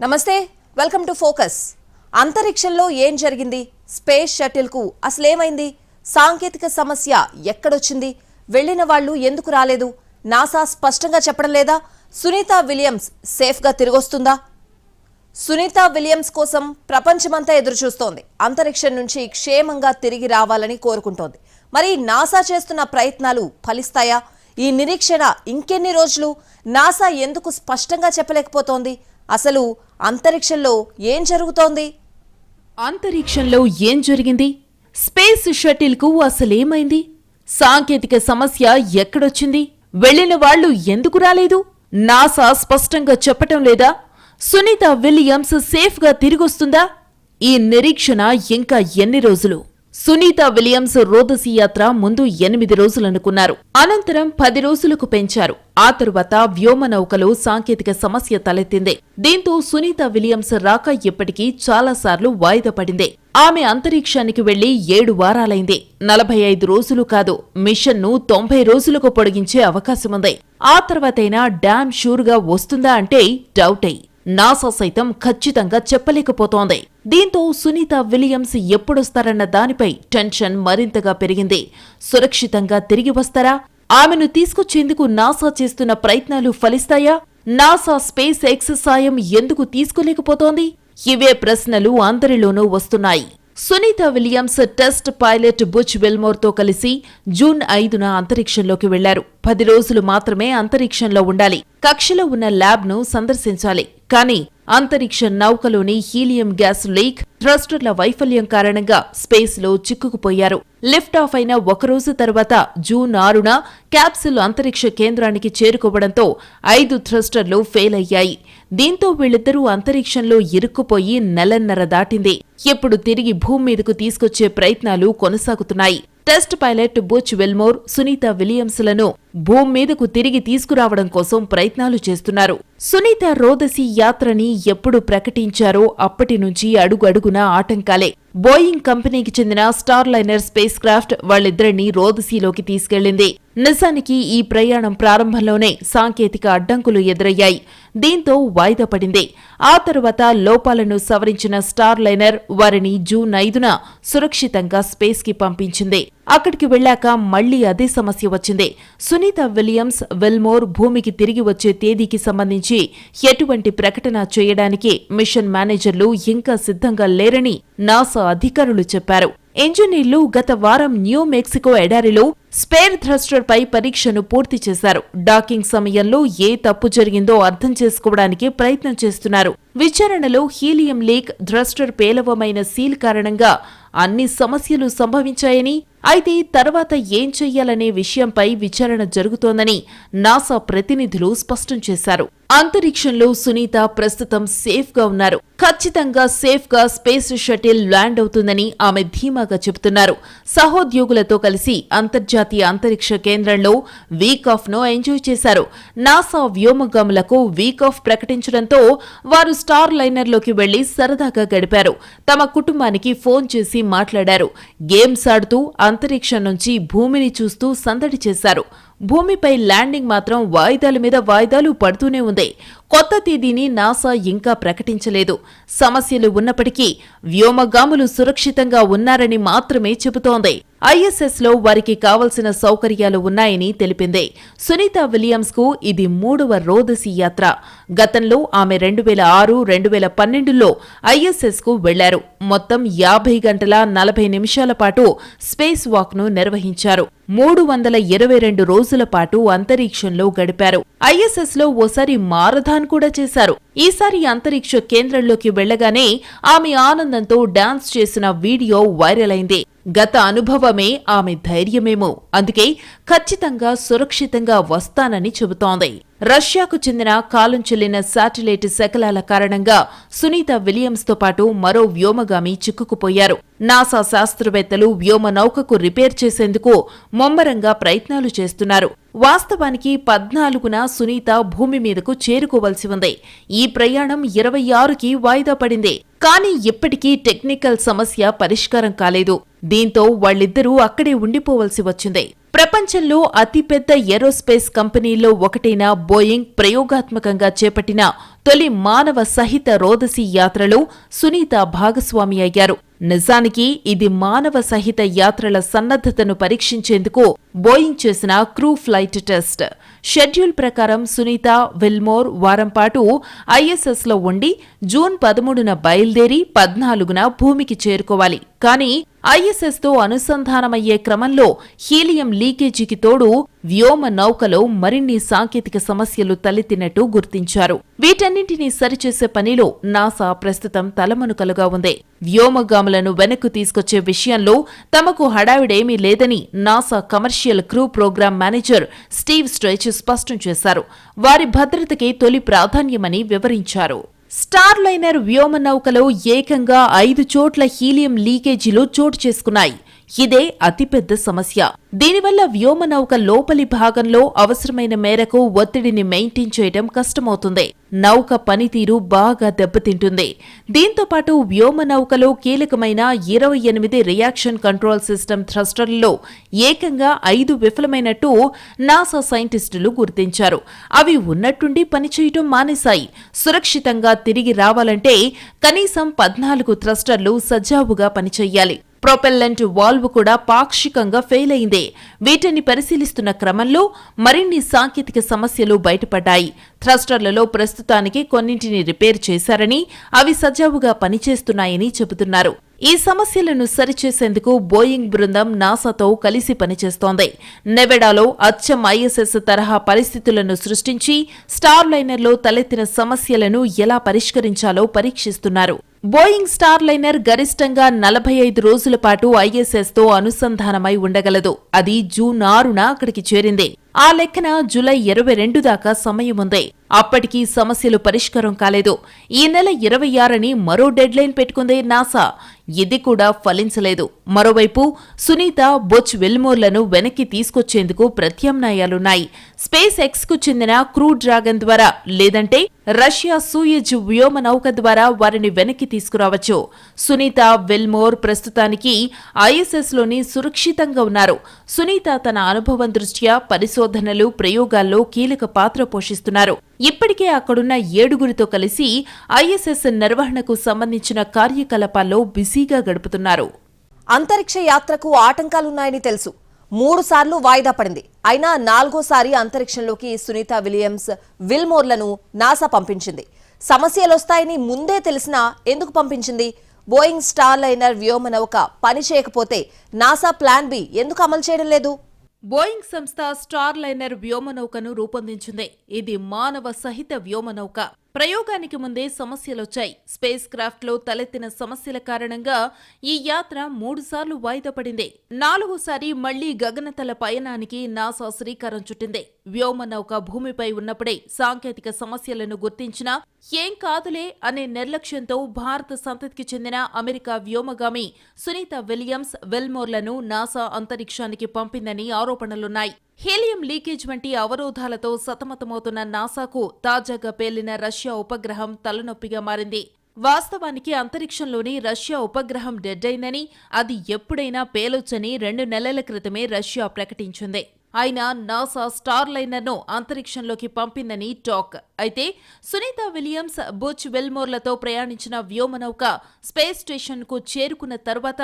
నమస్తే welcome to focus అంతరిక్షంలో ఏం జరిగింది? స్పేస్ షటిల్కు అసలేమైంది? సాంకేతిక సమస్య ఎక్కడొచ్చింది? వెళ్ళిన వాళ్ళు ఎందుకు రాలేదు? నాసా స్పష్టంగా చెప్పడం లేదా? సునీత విలియమ్స్ సేఫ్గా తిరిగొస్తుందా? సునీత విలియమ్స్ కోసం ప్రపంచమంతా ఎదురుచూస్తోంది. అంతరిక్షం నుంచి క్షేమంగా తిరిగి రావాలని కోరుకుంటోంది. మరి నాసా చేస్తున్న ప్రయత్నాలు ఫలిస్తాయా? ఈ నిరీక్షణ ఇంకెన్ని రోజులు? నాసా ఎందుకు స్పష్టంగా చెప్పలేకపోతోంది? అసలు అంతరిక్షంలో ఏం జరుగుతోంది? అంతరిక్షంలో ఏం జరిగింది? స్పేస్ షటిల్కు అసలేమైంది? సాంకేతిక సమస్య ఎక్కడొచ్చింది? వెళ్ళిన వాళ్ళు ఎందుకు రాలేదు? నాసా స్పష్టంగా చెప్పటం లేదా? సునీత విలియమ్స్ సేఫ్గా తిరిగొస్తుందా? ఈ నిరీక్షణ ఇంకా ఎన్ని రోజులు? సునీత విలియమ్స్ రోదసి యాత్ర ముందు ఎనిమిది రోజులనుకున్నారు. అనంతరం పది రోజులకు పెంచారు. ఆ తరువాత వ్యోమనౌకలో సాంకేతిక సమస్య తలెత్తింది. దీంతో సునీత విలియమ్స్ రాక ఇప్పటికీ చాలాసార్లు వాయిదా పడింది. ఆమె అంతరిక్షానికి వెళ్ళి ఏడు వారాలైంది. నలభై ఐదు రోజులు కాదు మిషన్ను తొంభై రోజులకు పొడిగించే అవకాశముంది. ఆ తర్వాతైనా డ్యామ్ షూర్గా వస్తుందా అంటే డౌటై. నాసా సైతం ఖచ్చితంగా చెప్పలేకపోతోంది. దీంతో సునీత విలియమ్స్ ఎప్పుడొస్తారన్న దానిపై టెన్షన్ మరింతగా పెరిగింది. సురక్షితంగా తిరిగి వస్తారా? ఆమెను తీసుకొచ్చేందుకు నాసా చేస్తున్న ప్రయత్నాలు ఫలిస్తాయా? నాసా స్పేస్ ఎక్స్ సాయం ఎందుకు తీసుకోలేకపోతోంది? ఇవే ప్రశ్నలు అందరిలోనూ వస్తున్నాయి. Sunita Williams test pilot Butch వెల్మోర్తో కలిసి జూన్ ఐదున అంతరిక్షంలోకి వెళ్ళారు. పది రోజులు మాత్రమే అంతరిక్షంలో ఉండాలి. కక్షలో ఉన్న ల్యాబ్ను సందర్శించాలి. కానీ అంతరిక్ష నౌకలోని హీలియం గ్యాస్ లీక్ థ్రస్టర్ల వైఫల్యం కారణంగా స్పేస్లో చిక్కుకుపోయారు. లిఫ్ట్ ఆఫ్ అయిన ఒకరోజు తర్వాత జూన్ ఆరున క్యాప్సిల్ అంతరిక్ష కేంద్రానికి చేరుకోవడంతో ఐదు థ్రస్టర్లు ఫెయిల్ అయ్యాయి. దీంతో వీళ్ళిద్దరూ అంతరిక్షంలో ఇరుక్కుపోయి నెలన్నర దాటింది. ఇప్పుడు తిరిగి భూమి మీదకు తీసుకొచ్చే ప్రయత్నాలు కొనసాగుతున్నాయి. Test pilot Butch Wilmore Sunita విలియమ్స్లను భూమి మీదకు తిరిగి తీసుకురావడం కోసం ప్రయత్నాలు చేస్తున్నారు. సునీత రోదసి యాత్రని ఎప్పుడు ప్రకటించారో అప్పటి నుంచి అడుగు అడుగున ఆటంకాలే. బోయింగ్ కంపెనీకి చెందిన స్టార్ లైనర్ స్పేస్ క్రాఫ్ట్ వాళ్ళిద్దరినీ రోదసీలోకి తీసుకెళ్ళింది నిజానికి ఈ ప్రయాణం ప్రారంభంలోనే సాంకేతిక అడ్డంకులు ఎదురయ్యాయి. దీంతో వాయిదా పడింది. ఆ తరువాత లోపాలను సవరించిన స్టార్ లైనర్ వారిని జూన్ ఐదున సురక్షితంగా స్పేస్కి పంపించింది. అక్కడికి వెళ్ళాక మళ్ళీ అదే సమస్య వచ్చింది. సునీత విలియమ్స్ వెల్మోర్ భూమికి తిరిగి వచ్చే తేదీకి సంబంధించి ఎటువంటి ప్రకటన చేయడానికి మిషన్ మేనేజర్లు ఇంకా సిద్ధంగా లేరని నాసా అధికారులు చెప్పారు. ఇంజనీర్లు గత వారం న్యూ మెక్సికో ఎడారిలో స్పేర్ థ్రస్టర్ పై పరీక్షను పూర్తి చేశారు. డాకింగ్ సమయంలో ఏ తప్పు జరిగిందో అర్థం చేసుకోవడానికి ప్రయత్నం చేస్తున్నారు. విచారణలో హీలియం లీక్ థ్రస్టర్ పేలవమైన సీల్ కారణంగా అన్ని సమస్యలు సంభవించాయని అయితే తర్వాత ఏం చెయ్యాలనే విషయంపై విచారణ జరుగుతోందని నాసా ప్రతినిధులు స్పష్టం చేశారు. అంతరిక్షంలో సునీత ప్రస్తుతం సేఫ్గా ఉన్నారు. ఖచ్చితంగా సేఫ్గా స్పేస్ షటిల్ ల్యాండ్ అవుతుందని ఆమె ధీమాగా చెబుతున్నారు. సహోద్యోగులతో కలిసి అంతర్జాతీయ అంతరిక్ష కేంద్రంలో వీక్ ఆఫ్ను ఎంజాయ్ చేశారు. నాసా వ్యోమగాములకు వీక్ ఆఫ్ ప్రకటించడంతో వారు స్టార్ లైనర్లోకి వెళ్ళి సరదాగా గడిపారు. తమ కుటుంబానికి ఫోన్ చేసి మాట్లాడారు. గేమ్స్ ఆడుతూ అంతరిక్షం నుంచి భూమిని చూస్తూ సందడి చేశారు. భూమిపై ల్యాండింగ్ మాత్రం వాయిదాల మీద వాయిదాలు పడుతూనే ఉంది. కొత్త తేదీని నాసా ఇంకా ప్రకటించలేదు. సమస్యలు ఉన్నప్పటికీ వ్యోమగాములు సురక్షితంగా ఉన్నారని మాత్రమే చెబుతోంది. ఐఎస్ఎస్లో వారికి కావలసిన సౌకర్యాలు ఉన్నాయని తెలిపింది. సునీత విలియమ్స్కు ఇది మూడవ రోదసి యాత్ర. గతంలో ఆమె రెండు వేల ఆరు రెండు వేల పన్నెండులో ఐఎస్ఎస్కు వెళ్ళారు. మొత్తం యాభై గంటల నలభై నిమిషాల పాటు స్పేస్ వాక్ను నిర్వహించారు. మూడు వందల ఇరవై రెండు రోజుల పాటు అంతరిక్షంలో గడిపారు. ఐఎస్ఎస్లో ఓసారి మారథాన్ కూడా చేశారు. ఈసారి అంతరిక్ష కేంద్రంలోకి వెళ్ళగానే ఆమె ఆనందంతో డాన్స్ చేసిన వీడియో వైరల్ అయింది. గత అనుభవమే ఆమె ధైర్యమేమో. అందుకే ఖచ్చితంగా సురక్షితంగా వస్తానని చెబుతోంది. రష్యాకు చెందిన కాలం చెల్లిన శాటిలైట్ శకలాల కారణంగా సునీత విలియమ్స్తో పాటు మరో వ్యోమగామి చిక్కుకుపోయారు. నాసా శాస్త్రవేత్తలు వ్యోమ నౌకకు రిపేర్ చేసేందుకు ముమ్మరంగా ప్రయత్నాలు చేస్తున్నారు. వాస్తవానికి పద్నాలుగున సునీత భూమి మీదకు చేరుకోవలసి ఉంది. ఈ ప్రయాణం ఇరవై ఆరుకి వాయిదా పడింది. కానీ ఇప్పటికీ టెక్నికల్ సమస్య పరిష్కారం కాలేదు. దీంతో వాళ్ళిద్దరూ అక్కడే ఉండిపోవలసి వచ్చింది. ప్రపంచంలో అతిపెద్ద ఏరోస్పేస్ కంపెనీల్లో ఒకటైన బోయింగ్ ప్రయోగాత్మకంగా చేపట్టిన తొలి మానవ సహిత రోదసి యాత్రలో సునీత భాగస్వామి అయ్యారు. నిజానికి ఇది మానవ సహిత యాత్రల సన్నద్ధతను పరీక్షించేందుకు బోయింగ్ చేసిన క్రూ ఫ్లైట్ టెస్ట్. షెడ్యూల్ ప్రకారం సునీత విల్మోర్ వారం పాటు ఉండి జూన్ పదమూడున బయలుదేరి పద్నాలుగున భూమికి చేరుకోవాలి. కానీ ఐఎస్ఎస్తో అనుసంధానమయ్యే క్రమంలో హీలియం లీకేజీకి తోడు వ్యోమ నౌకలో మరిన్ని సాంకేతిక సమస్యలు తలెత్తినట్టు గుర్తించారు. వీటన్నింటినీ సరిచేసే పనిలో నాసా ప్రస్తుతం తలమనుకలుగా ఉంది. వ్యోమగాములను వెనక్కు తీసుకొచ్చే విషయంలో తమకు హడావిడేమీ లేదని NASA commercial crew program manager Steve Stich స్పష్టం చేశారు. వారి భద్రతకే తొలి ప్రాధాన్యమని వివరించారు. స్టార్ లైనర్ వ్యోమ నౌకలో ఏకంగా ఐదు చోట్ల హీలియం లీకేజీలు చోటు చేసుకున్నాయి. ఇదే అతిపెద్ద సమస్య. దీనివల్ల వ్యోమ నౌక లోపలి భాగంలో అవసరమైన మేరకు ఒత్తిడిని మెయింటైన్ చేయడం కష్టమవుతుంది. నౌక పనితీరు బాగా దెబ్బతింటుంది. దీంతో పాటు వ్యోమ నౌకలో కీలకమైన ఇరవై ఎనిమిది రియాక్షన్ కంట్రోల్ సిస్టమ్ థ్రస్టర్లలో ఏకంగా ఐదు విఫలమైనట్టు నాసా సైంటిస్టులు గుర్తించారు. అవి ఉన్నట్టుండి పనిచేయటం మానేశాయి. సురక్షితంగా తిరిగి రావాలంటే కనీసం పద్నాలుగు థ్రస్టర్లు సజావుగా పనిచేయాలి. ప్రొపెల్లెంట్ వాల్వ్ కూడా పాక్షికంగా ఫెయిల్ అయింది. వీటిని పరిశీలిస్తున్న క్రమంలో మరిన్ని సాంకేతిక సమస్యలు బయటపడ్డాయి. థ్రస్టర్లలో ప్రస్తుతానికి కొన్నింటిని రిపేర్ చేశారని అవి సజావుగా పనిచేస్తున్నాయని చెబుతున్నారు. ఈ సమస్యలను సరిచేసేందుకు బోయింగ్ బృందం నాసాతో కలిసి పనిచేస్తోంది. నెవెడాలో అచ్చం ఐఎస్ఎస్ తరహా పరిస్థితులను సృష్టించి స్టార్ లైనర్లో తలెత్తిన సమస్యలను ఎలా పరిష్కరించాలో పరీక్షిస్తున్నారు. బోయింగ్ స్టార్ లైనర్ గరిష్టంగా నలభై ఐదు రోజుల పాటు ఐఎస్ఎస్తో అనుసంధానమై ఉండగలదు. అది జూన్ ఆరున అక్కడికి చేరింది. ఆ లెక్కన జూలై ఇరవై రెండు దాకా సమయం ఉంది. అప్పటికీ సమస్యలు పరిష్కారం కాలేదు. ఈ నెల ఇరవై ఆరని మరో డెడ్ లైన్ నాసా. ఇది కూడా ఫలించలేదు. మరోవైపు సునీత బొచ్ వెల్మోర్లను వెనక్కి తీసుకొచ్చేందుకు ప్రత్యామ్నాయాలున్నాయి. స్పేస్ ఎక్స్కు చెందిన క్రూ డ్రాగన్ ద్వారా లేదంటే రష్యా సూయజ్ వ్యోమ నౌక ద్వారా వారిని వెనక్కి తీసుకురావచ్చు. సునీత వెల్మోర్ ప్రస్తుతానికి ఐఎస్ఎస్లోని సురక్షితంగా ఉన్నారు. సునీత తన అనుభవం దృష్ట్యా పరిశోధనలు ప్రయోగాల్లో కీలక పాత్ర పోషిస్తున్నారు. ఇప్పటికే అక్కడున్న ఏడుగురితో కలిసి ఐఎస్ఎస్ నిర్వహణకు సంబంధించిన కార్యకలాపాల్లో బిజీగా గడుపుతున్నారు. అంతరిక్ష యాత్రకు ఆటంకాలున్నాయని తెలుసు. మూడు సార్లు వాయిదా పడింది. అయినా నాలుగోసారి అంతరిక్షంలోకి సునీత విలియమ్స్ విల్మోర్లను నాసా పంపించింది. సమస్యలొస్తాయని ముందే తెలిసినా ఎందుకు పంపించింది? బోయింగ్ స్టార్ లైనర్ వ్యోమ నౌక పని చేయకపోతే నాసా ప్లాన్ బి ఎందుకు అమలు చేయడం లేదు? బోయింగ్ సంస్థ స్టార్ లైనర్ వ్యోమనౌకను రూపొందించింది. ఇది మానవ సహిత వ్యోమనౌక. ప్రయోగానికి ముందే సమస్యలొచ్చాయి. స్పేస్ క్రాఫ్ట్లో తలెత్తిన సమస్యల కారణంగా ఈ యాత్ర మూడుసార్లు వాయిదా పడింది. నాలుగోసారి మళ్ళీ గగనతల పయనానికి నాసా శ్రీకారం చుట్టింది. వ్యోమనౌక భూమిపై ఉన్నప్పుడే సాంకేతిక సమస్యలను గుర్తించిన ఏం కాదులే అనే నిర్లక్ష్యంతో భారత సంతతికి చెందిన అమెరికా వ్యోమగామి సునీత విలియమ్స్ వెల్మోర్లను నాసా అంతరిక్షానికి పంపిందని ఆరోపణలున్నాయి. హీలియం లీకేజ్ వంటి అవరోధాలతో సతమతమవుతున్న నాసాకు తాజాగా పేలిన రష్యా ఉపగ్రహం తలనొప్పిగా మారింది. వాస్తవానికి అంతరిక్షంలోని రష్యా ఉపగ్రహం డెడ్ అయిందని అది ఎప్పుడైనా పేలొచ్చని రెండు నెలల క్రితమే రష్యా ప్రకటించింది. ఆయన నాసా స్టార్ లైనర్ను అంతరిక్షంలోకి పంపిందని టాక్. అయితే సునీత విలియమ్స్ బుచ్ వెల్మోర్లతో ప్రయాణించిన వ్యోమనౌక స్పేస్ స్టేషన్కు చేరుకున్న తర్వాత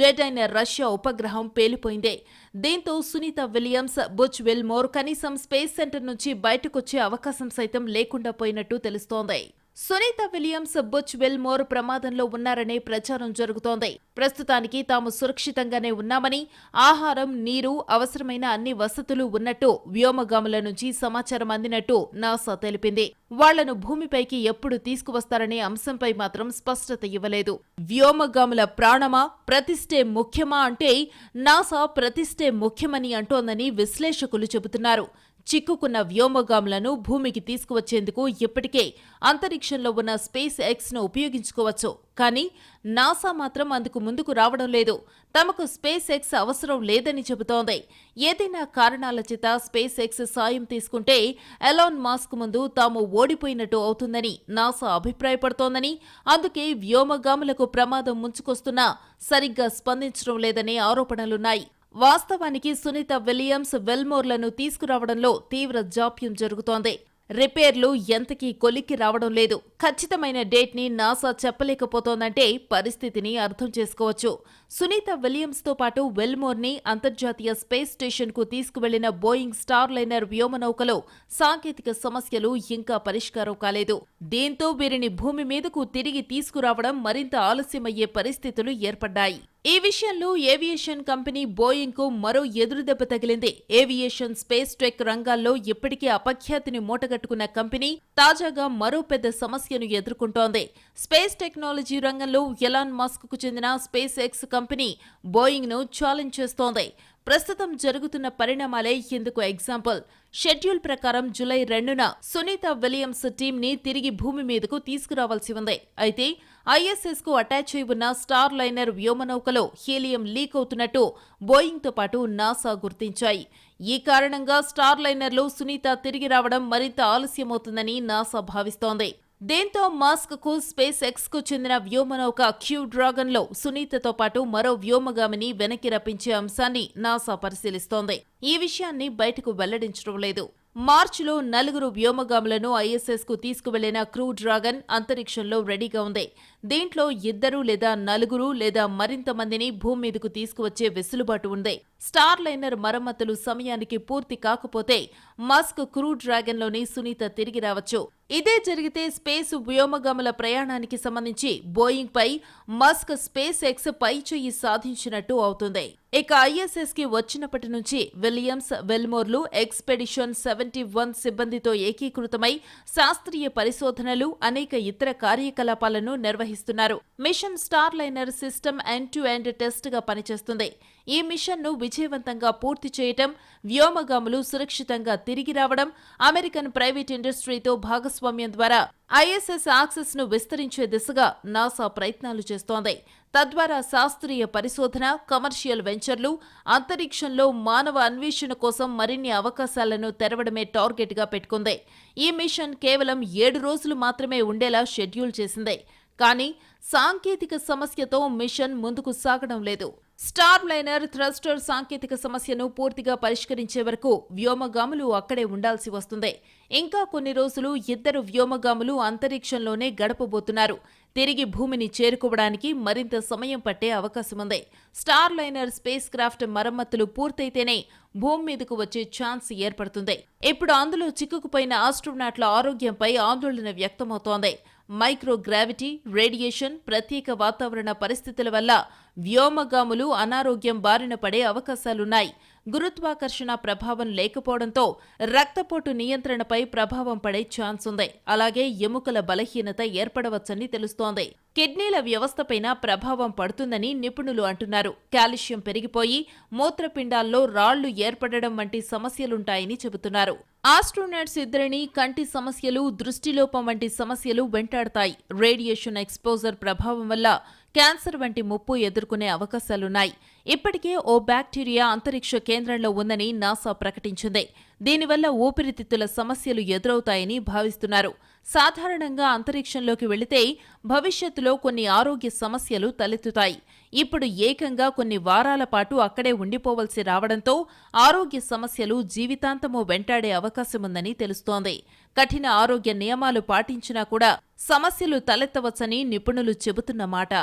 డెడ్ అయిన రష్యా ఉపగ్రహం పేలిపోయింది. దీంతో సునీత విలియమ్స్ బుచ్ వెల్మోర్ కనీసం స్పేస్ సెంటర్ నుంచి బయటకొచ్చే అవకాశం సైతం లేకుండా పోయినట్టు తెలుస్తోంది. సునీత విలియమ్స్ బుచ్ వెల్మోర్ ప్రమాదంలో ఉన్నారనే ప్రచారం జరుగుతోంది. ప్రస్తుతానికి తాము సురక్షితంగానే ఉన్నామని ఆహారం నీరు అవసరమైన అన్ని వసతులు ఉన్నట్టు వ్యోమగాముల నుంచి సమాచారం అందినట్టు నాసా తెలిపింది. వాళ్ళను భూమిపైకి ఎప్పుడు తీసుకువస్తారనే అంశంపై మాత్రం స్పష్టత ఇవ్వలేదు. వ్యోమగాముల ప్రాణమా ప్రతిష్టే ముఖ్యమా అంటే నాసా ప్రతిష్టే ముఖ్యమని అంటోందని విశ్లేషకులు చెబుతున్నారు. చిక్కుకున్న వ్యోమగాములను భూమికి తీసుకువచ్చేందుకు ఇప్పటికే అంతరిక్షంలో ఉన్న స్పేస్ ఎక్స్ను ఉపయోగించుకోవచ్చు. కానీ నాసా మాత్రం అందుకు ముందుకు రావడం లేదు. తమకు స్పేస్ ఎక్స్ అవసరం లేదని చెబుతోంది. ఏదైనా కారణాల చేత స్పేస్ ఎక్స్ సాయం తీసుకుంటే ఎలాన్ మాస్క్ ముందు తాము ఓడిపోయినట్టు అవుతుందని నాసా అభిప్రాయపడుతోందని అందుకే వ్యోమగాములకు ప్రమాదం ముంచుకొస్తున్నా సరిగ్గా స్పందించడం లేదనే ఆరోపణలున్నాయి. వాస్తవానికి సునీత విలియమ్స్ వెల్మోర్లను తీసుకురావడంలో తీవ్ర జాప్యం జరుగుతోంది. రిపేర్లు ఎంతకీ కొలిక్కి రావడం లేదు. ఖచ్చితమైన డేట్ని నాసా చెప్పలేకపోతోందంటే పరిస్థితిని అర్థం చేసుకోవచ్చు. సునీత విలియమ్స్తో పాటు వెల్మోర్ని అంతర్జాతీయ స్పేస్ స్టేషన్కు తీసుకువెళ్ళిన బోయింగ్ స్టార్ లైనర్ వ్యోమనౌకలో సాంకేతిక సమస్యలు ఇంకా పరిష్కారం కాలేదు. దీంతో వీరిని భూమి మీదకు తిరిగి తీసుకురావడం మరింత ఆలస్యమయ్యే పరిస్థితులు ఏర్పడ్డాయి. ఈ విషయంలో ఏవియేషన్ కంపెనీ బోయింగ్కు మరో ఎదురుదెబ్బ తగిలింది. ఏవియేషన్ స్పేస్ టెక్ రంగాల్లో ఇప్పటికే అపఖ్యాతిని మూటగట్టుకున్న కంపెనీ తాజాగా మరో పెద్ద సమస్యను ఎదుర్కొంటోంది. స్పేస్ టెక్నాలజీ రంగంలో ఎలాన్ మస్క్కు చెందిన స్పేస్ ఎక్స్ కంపెనీ బోయింగ్ను ఛాలెంజ్ చేస్తోంది. ప్రస్తుతం జరుగుతున్న పరిణామాలే ఇందుకు ఎగ్జాంపుల్. షెడ్యూల్ ప్రకారం జులై రెండున సునీత విలియమ్స్ టీం ని తిరిగి భూమి మీదకు తీసుకురావాల్సి ఉంది. అయితే ఐఎస్ఎస్కు అటాచ్ అయి ఉన్న స్టార్ లైనర్ వ్యోమనౌకలో హీలియం లీక్ అవుతున్నట్టు బోయింగ్తో పాటు నాసా గుర్తించాయి. ఈ కారణంగా స్టార్ లైనర్లో సునీత తిరిగి రావడం మరింత ఆలస్యమవుతుందని నాసా భావిస్తోంది. దీంతో మాస్క్కు స్పేస్ ఎక్స్కు చెందిన వ్యోమనౌక క్యూ డ్రాగన్లో సునీతతో పాటు మరో వ్యోమగామిని వెనక్కి రప్పించే అంశాన్ని నాసా పరిశీలిస్తోంది. ఈ విషయాన్ని బయటకు వెల్లడించడం లేదు. మార్చిలో నలుగురు వ్యోమగాములను ఐఎస్ఎస్కు తీసుకువెళ్ళిన క్రూ డ్రాగన్ అంతరిక్షంలో రెడీగా ఉంది. దీంట్లో ఇద్దరు లేదా నలుగురు లేదా మరింత మందిని భూమి మీదకు తీసుకువచ్చే వెసులుబాటు ఉంది. స్టార్ లైనర్ మరమ్మతులు సమయానికి పూర్తి కాకపోతే మస్క్ క్రూ డ్రాగన్లోని సునీత తిరిగి రావచ్చు. ఇదే జరిగితే స్పేస్ వ్యోమగాముల ప్రయాణానికి సంబంధించి బోయింగ్ పై మస్క్ స్పేస్ ఎక్స్ పై చెయ్యి సాధించినట్టు అవుతుంది. ఇక ఐఎస్ఎస్కి వచ్చినప్పటి నుంచి విలియమ్స్ వెల్మోర్లు ఎక్స్పెడిషన్ సెవెంటీ వన్ సిబ్బందితో ఏకీకృతమై శాస్త్రీయ పరిశోధనలు అనేక ఇతర కార్యకలాపాలను నిర్వహిస్తున్నారు. Mission Starliner system end to end టెస్ట్గా పనిచేస్తుంది. ఈ మిషన్ను విజయవంతంగా పూర్తి చేయటం వ్యోమగాములు సురక్షితంగా తిరిగి రావడం అమెరికన్ ప్రైవేట్ ఇండస్ట్రీతో భాగస్వామ్యం ద్వారా ఐఎస్ఎస్ యాక్సెస్ను విస్తరించే దిశగా నాసా ప్రయత్నాలు చేస్తోంది. తద్వారా శాస్త్రీయ పరిశోధన కమర్షియల్ వెంచర్లు అంతరిక్షంలో మానవ అన్వేషణ కోసం మరిన్ని అవకాశాలను తెరవడమే టార్గెట్గా పెట్టుకుంది. ఈ మిషన్ కేవలం ఏడు రోజులు మాత్రమే ఉండేలా షెడ్యూల్ చేసింది. కానీ సాంకేతిక సమస్యతో మిషన్ ముందుకు సాగడం లేదు. స్టార్ లైనర్ థ్రస్టర్ సాంకేతిక సమస్యను పూర్తిగా పరిష్కరించే వరకు వ్యోమగాములు అక్కడే ఉండాల్సి వస్తుంది. ఇంకా కొన్ని రోజులు ఇద్దరు వ్యోమగాములు అంతరిక్షంలోనే గడపబోతున్నారు. తిరిగి భూమిని చేరుకోవడానికి మరింత సమయం పట్టే అవకాశముంది స్టార్ లైనర్ స్పేస్ క్రాఫ్ట్ మరమ్మతులు పూర్తయితేనే భూమి మీదకు వచ్చే ఛాన్స్ ఏర్పడుతుంది. ఇప్పుడు అందులో చిక్కుకుపోయిన ఆస్ట్రోనాట్ల ఆరోగ్యంపై ఆందోళన వ్యక్తమవుతోంది. మైక్రోగ్రావిటీ రేడియేషన్ ప్రత్యేక వాతావరణ పరిస్థితుల వల్ల వ్యోమగాములు అనారోగ్యం బారిన పడే అవకాశాలున్నాయి. గురుత్వాకర్షణ ప్రభావం లేకపోవడంతో రక్తపోటు నియంత్రణపై ప్రభావం పడే ఛాన్స్ ఉంది అలాగే ఎముకల బలహీనత ఏర్పడవచ్చని తెలుస్తోంది. కిడ్నీల వ్యవస్థపైన ప్రభావం పడుతుందని నిపుణులు అంటున్నారు. కాల్షియం పెరిగిపోయి మూత్రపిండాల్లో రాళ్ళు ఏర్పడడం వంటి సమస్యలుంటాయని చెబుతున్నారు. ఆస్ట్రోనాట్స్ ఇద్దరిని కంటి సమస్యలు దృష్టిలోపం వంటి సమస్యలు వెంటాడతాయి. రేడియేషన్ ఎక్స్పోజర్ ప్రభావం వల్ల క్యాన్సర్ వంటి ముప్పు ఎదుర్కొనే అవకాశాలున్నాయి. ఇప్పటికే ఓ బ్యాక్టీరియా అంతరిక్ష కేంద్రంలో ఉందని నాసా ప్రకటించింది. దీనివల్ల ఊపిరితిత్తుల సమస్యలు ఎదురవుతాయని భావిస్తున్నారు. సాధారణంగా అంతరిక్షంలోకి వెళితే భవిష్యత్తులో కొన్ని ఆరోగ్య సమస్యలు తలెత్తుతాయి. ఇప్పుడు ఏకంగా కొన్ని వారాల పాటు అక్కడే ఉండిపోవలసి రావడంతో ఆరోగ్య సమస్యలు జీవితాంతము వెంటాడే అవకాశముందని తెలుస్తోంది. కఠిన ఆరోగ్య నియమాలు పాటించినా కూడా సమస్యలు తలెత్తవచ్చని నిపుణులు చెబుతున్నమాట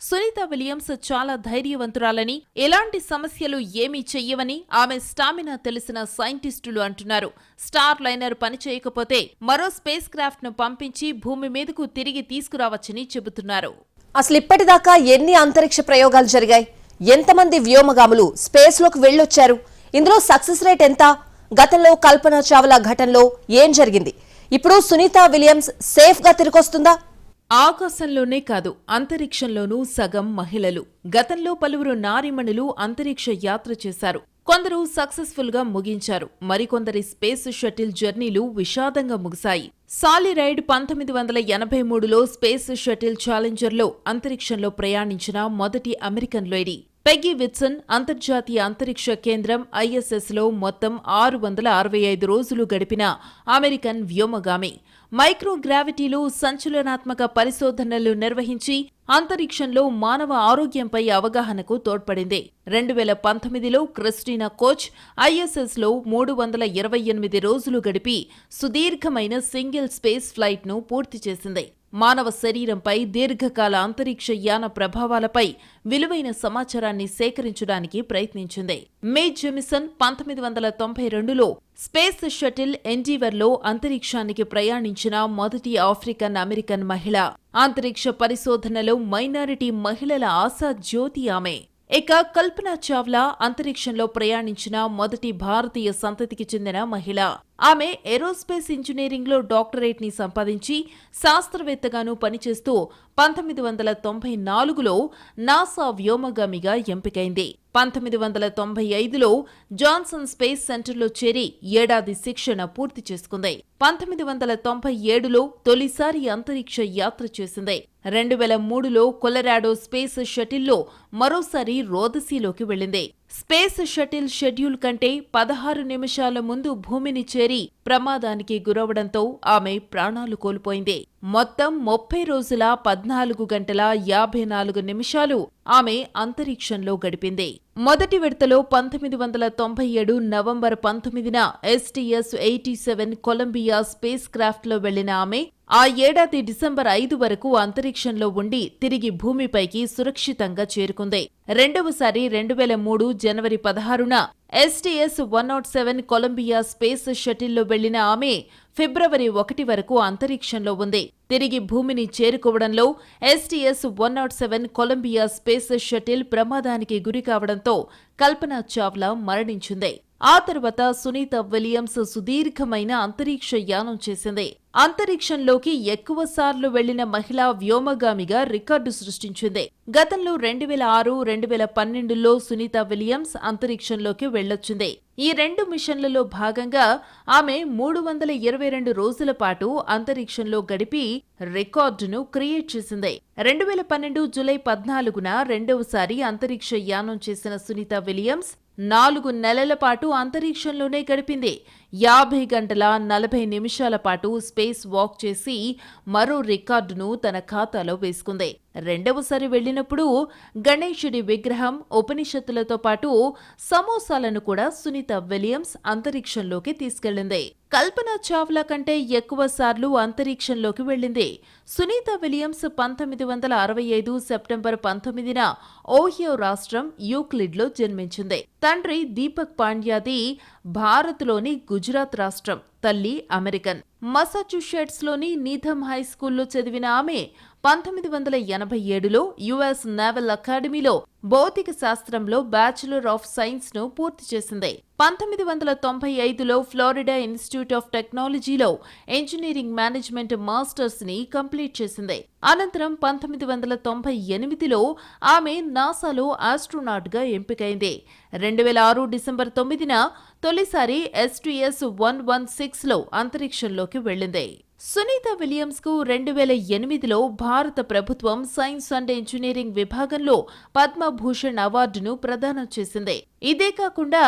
సునీత విలియమ్స్ చాలా ధైర్యవంతురాలని ఎలాంటి సమస్యలు ఏమీ చెయ్యవని ఆమె స్టామినా తెలిసిన సైంటిస్టులు అంటున్నారు. స్టార్ లైనర్ పనిచేయకపోతే మరో స్పేస్ క్రాఫ్ట్ను పంపించి భూమి మీదకు తిరిగి తీసుకురావచ్చని చెబుతున్నారు. అసలు ఇప్పటిదాకా ఎన్ని అంతరిక్ష ప్రయోగాలు జరిగాయి? ఎంతమంది వ్యోమగాములు స్పేస్లోకి వెళ్ళొచ్చారు? ఇందులో సక్సెస్ రేట్ ఎంత? గతంలో కల్పన చావ్లా ఘటనలో ఏం జరిగింది? ఇప్పుడు సునీత విలియమ్స్ సేఫ్గా తిరిగొస్తుందా? ఆకాశంలోనే కాదు అంతరిక్షంలోనూ సగం మహిళలు. గతంలో పలువురు నారిమణులు అంతరిక్ష యాత్ర చేశారు. కొందరు సక్సెస్ఫుల్గా ముగించారు. మరికొందరి స్పేస్ షటిల్ జర్నీలు విషాదంగా ముగిశాయి. సాలిరైడ్ పంతొమ్మిది వందల ఎనభై మూడులో స్పేస్ షటిల్ ఛాలెంజర్లో అంతరిక్షంలో ప్రయాణించిన మొదటి అమెరికన్ లేడీ. పెగ్గి విట్సన్ అంతర్జాతీయ అంతరిక్ష కేంద్రం ఐఎస్ఎస్లో మొత్తం ఆరు వందల అరవై ఐదు రోజులు గడిపిన అమెరికన్ వ్యోమగామి. మైక్రోగ్రావిటీలో సంచలనాత్మక పరిశోధనలు నిర్వహించి అంతరిక్షంలో మానవ ఆరోగ్యంపై అవగాహనకు తోడ్పడింది. రెండు వేల పంతొమ్మిదిలో క్రిస్టీనా కోచ్ ఐఎస్ఎస్లో మూడు వందల ఇరవై ఎనిమిది రోజులు గడిపి సుదీర్ఘమైన సింగిల్ స్పేస్ ఫ్లైట్ను పూర్తి చేసింది. మానవ శరీరంపై దీర్ఘకాల అంతరిక్ష యాన ప్రభావాలపై విలువైన సమాచారాన్ని సేకరించడానికి ప్రయత్నించింది. మే జెమిసన్ పంతొమ్మిది వందల తొంభై రెండులో స్పేస్ షటిల్ ఎండీవర్లో అంతరిక్షానికి ప్రయాణించిన మొదటి ఆఫ్రికన్ అమెరికన్ మహిళ. అంతరిక్ష పరిశోధనలో మైనారిటీ మహిళల ఆశా జ్యోతి ఆమె. ఇక కల్పన చావ్లా అంతరిక్షంలో ప్రయాణించిన మొదటి భారతీయ సంతతికి చెందిన మహిళ. ఆమె ఏరోస్పేస్ ఇంజనీరింగ్లో డాక్టరేట్ని సంపాదించి శాస్త్రవేత్తగాను పనిచేస్తూ పంతొమ్మిది వందల తొంభై నాలుగులో నాసా వ్యోమగామిగా ఎంపికైంది. పంతొమ్మిది వందల తొంభై ఐదులో జాన్సన్ స్పేస్ సెంటర్లో చేరి ఏడాది శిక్షణ పూర్తి చేసుకుంది. పంతొమ్మిది వందల తొంభై ఏడులో తొలిసారి అంతరిక్ష యాత్ర చేసింది. రెండు వేల మూడులో కొలరాడో స్పేస్ షటిల్లో మరోసారి రోదసీలోకి వెళ్ళింది. స్పేస్ షటిల్ షెడ్యూల్ కంటే పదహారు నిమిషాల ముందు భూమిని చేరి ప్రమాదానికి గురవడంతో ఆమె ప్రాణాలు కోల్పోయింది. మొత్తం ముప్పై రోజుల పద్నాలుగు గంటల యాభై నాలుగు నిమిషాలు ఆమె అంతరిక్షంలో గడిపింది. మొదటి విడతలో పంతొమ్మిది వందల తొంభై ఏడు నవంబర్ పంతొమ్మిదిన STS eighty seven Columbia space క్రాఫ్ట్లో వెళ్ళిన ఆమె ఆ ఏడాది డిసెంబర్ ఐదు వరకు అంతరిక్షంలో ఉండి తిరిగి భూమిపైకి సురక్షితంగా చేరుకుంది. రెండవసారి రెండు వేల మూడు జనవరి పదహారున STS one nought seven Columbia space షటిల్లో వెళ్ళిన ఆమె ఫిబ్రవరి ఒకటి వరకు అంతరిక్షంలో ఉంది. తిరిగి భూమిని చేరుకోవడంలో STS one nought seven Columbia space shuttle ప్రమాదానికి గురి కావడంతో కల్పన చావ్లా మరణించింది. ఆ తర్వాత సునీత విలియమ్స్ సుదీర్ఘమైన అంతరిక్ష యానం చేసింది. అంతరిక్షంలోకి ఎక్కువ సార్లు వెళ్ళిన మహిళా వ్యోమగామిగా రికార్డు సృష్టించింది. గతంలో రెండు వేల ఆరు రెండు వేల పన్నెండులో సునీత విలియమ్స్ అంతరిక్షంలోకి వెళ్ళొచ్చింది ఈ రెండు మిషన్లలో భాగంగా ఆమె మూడు వందల ఇరవై రెండు రోజుల పాటు అంతరిక్షంలో గడిపి రికార్డును క్రియేట్ చేసింది. రెండు వేల పన్నెండు జులై పద్నాలుగున రెండవసారి అంతరిక్ష యానం చేసిన సునీత విలియమ్స్ నాలుగు నెలల పాటు అంతరిక్షంలోనే గడిపింది. యాభై గంటల నలభై నిమిషాల పాటు స్పేస్ వాక్ చేసి మరో రికార్డును తన ఖాతాలో వేసుకుంది. రెండవసారి వెళ్ళినప్పుడు గణేశుడి విగ్రహం ఉపనిషత్తులతో పాటు సమోసాలను కూడా సునీత విలియమ్స్ అంతరిక్షంలోకి తీసుకెళ్ళింది కల్పన చావ్లా కంటే ఎక్కువ సార్లు అంతరిక్షంలోకి వెళ్ళింది. సునీత విలియమ్స్ పంతొమ్మిది వందల అరవై ఐదు సెప్టెంబర్ పంతొమ్మిదిన ఓహియో రాష్ట్రం యూక్లిడ్లో జన్మించింది. తండ్రి దీపక్ పాండ్యాది భారత్లోని గుజరాత్ రాష్ట్రం తల్లి అమెరికన్. మసాచ్యూసెట్స్లోని నీథమ్ హై స్కూల్లో చదివిన ఆమె పంతొమ్మిది వందల ఎనభై ఏడులో యుఎస్ నేవల్ అకాడమీలో భౌతిక శాస్త్రంలో బ్యాచులర్ ఆఫ్ సైన్స్ను పూర్తి చేసింది. పంతొమ్మిది వందల తొంభై ఐదులో ఫ్లోరిడా ఇన్స్టిట్యూట్ ఆఫ్ టెక్నాలజీలో ఇంజనీరింగ్ మేనేజ్మెంట్ మాస్టర్స్ని కంప్లీట్ చేసింది. అనంతరం పంతొమ్మిది వందల తొంభై ఎనిమిదిలో ఆమె నాసాలో ఆస్ట్రోనాట్గా ఎంపికైంది. రెండు వేల ఆరు డిసెంబర్ తొమ్మిదిన తొలిసారి ఎస్టీఎస్ వన్ వన్ సిక్స్లో అంతరిక్షంలోకి వెళ్ళింది. సునీత విలియమ్స్కు రెండు వేల ఎనిమిదిలో భారత ప్రభుత్వం సైన్స్ అండ్ ఇంజనీరింగ్ విభాగంలో పద్మభూషణ్ అవార్డును ప్రదానం చేసింది. ఇదే కాకుండా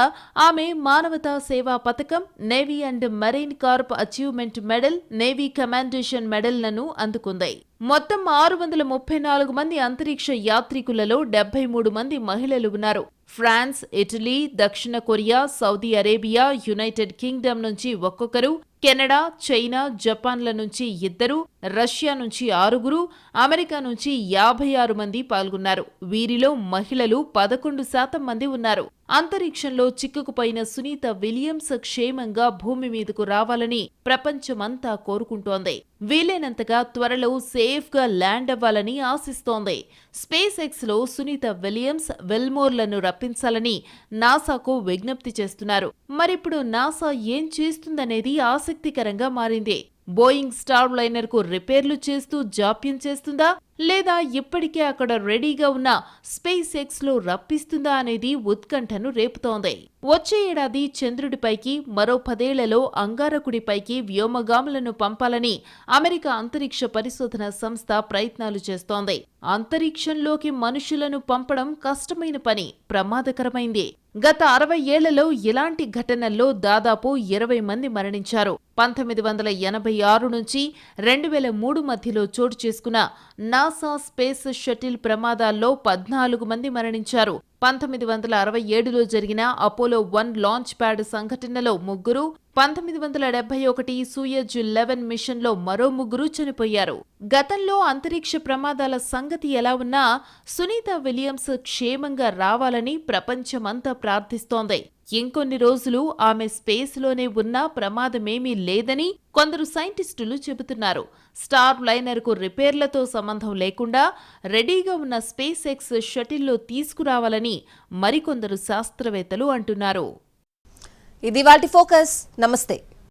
ఆమె మానవతా సేవా పథకం Navy and Marine Corps achievement medal Navy commendation మెడల్లను అందుకుంది. మొత్తం ఆరు వందల ముప్పై నాలుగు మంది అంతరిక్ష యాత్రికులలో డెబ్బై మూడు మంది మహిళలు ఉన్నారు. ఫ్రాన్స్ ఇటలీ దక్షిణ Korea Saudi Arabia United Kingdom నుంచి ఒక్కొక్కరు కెనడా చైనా జపాన్ల నుంచి ఇద్దరు రష్యా నుంచి ఆరుగురు అమెరికా నుంచి యాభై ఆరు మంది పాల్గొన్నారు. వీరిలో మహిళలు పదకొండు శాతం మంది ఉన్నారు. అంతరిక్షంలో చిక్కుకుపోయిన సునీత విలియమ్స్ క్షేమంగా భూమి మీదకు రావాలని ప్రపంచమంతా కోరుకుంటోంది. వీలైనంతగా త్వరలో సేఫ్గా ల్యాండ్ అవ్వాలని ఆశిస్తోంది. స్పేస్ ఎక్స్లో సునీత విలియమ్స్ వెల్మోర్లను రప్పించాలని నాసాకు విజ్ఞప్తి చేస్తున్నారు. మరిప్పుడు నాసా ఏం చేస్తుందనేది ఆసక్తికరంగా మారింది. బోయింగ్ స్టార్ లైనర్కు రిపేర్లు చేస్తూ జాప్యం చేస్తుందా? లేదా ఇప్పటికే అక్కడ రెడీగా ఉన్న స్పేస్ ఎక్స్లో రప్పిస్తుందా అనేది ఉత్కంఠను రేపుతోంది. వచ్చే ఏడాది చంద్రుడిపైకి మరో పదేళ్ళలో అంగారకుడిపైకి వ్యోమగాములను పంపాలని అమెరికా అంతరిక్ష పరిశోధన సంస్థ ప్రయత్నాలు చేస్తోంది. అంతరిక్షంలోకి మనుషులను పంపడం కష్టమైన పని ప్రమాదకరమైంది. గత అరవై ఏళ్ళలో ఇలాంటి ఘటనల్లో దాదాపు ఇరవై మంది మరణించారు. పంతొమ్మిది వందల ఎనభై ఆరు నుంచి రెండు వేల మూడు మధ్యలో చోటు చేసుకున్న నాసా స్పేస్ షటిల్ ప్రమాదాల్లో పద్నాలుగు మంది మరణించారు. పంతొమ్మిది వందల అరవై ఏడులో జరిగిన అపోలో వన్ లాంచ్ ప్యాడ్ సంఘటనలో ముగ్గురు పంతొమ్మిది వందల డెబ్బై ఒకటి సూయజ్ లెవెన్ మిషన్లో మరో ముగ్గురు చనిపోయారు. గతంలో అంతరిక్ష ప్రమాదాల సంగతి ఎలా ఉన్నా సునీత విలియమ్స్ క్షేమంగా రావాలని ప్రపంచమంతా ప్రార్థిస్తోంది. ఇంకొన్ని రోజులు ఆమె స్పేస్లోనే ఉన్నా ప్రమాదమేమీ లేదని కొందరు సైంటిస్టులు చెబుతున్నారు. స్టార్ లైనర్కు రిపేర్లతో సంబంధం లేకుండా రెడీగా ఉన్న స్పేస్ ఎక్స్ షటిల్లో తీసుకురావాలని మరికొందరు శాస్త్రవేత్తలు అంటున్నారు. ఇది వాటి ఫోకస్. నమస్తే.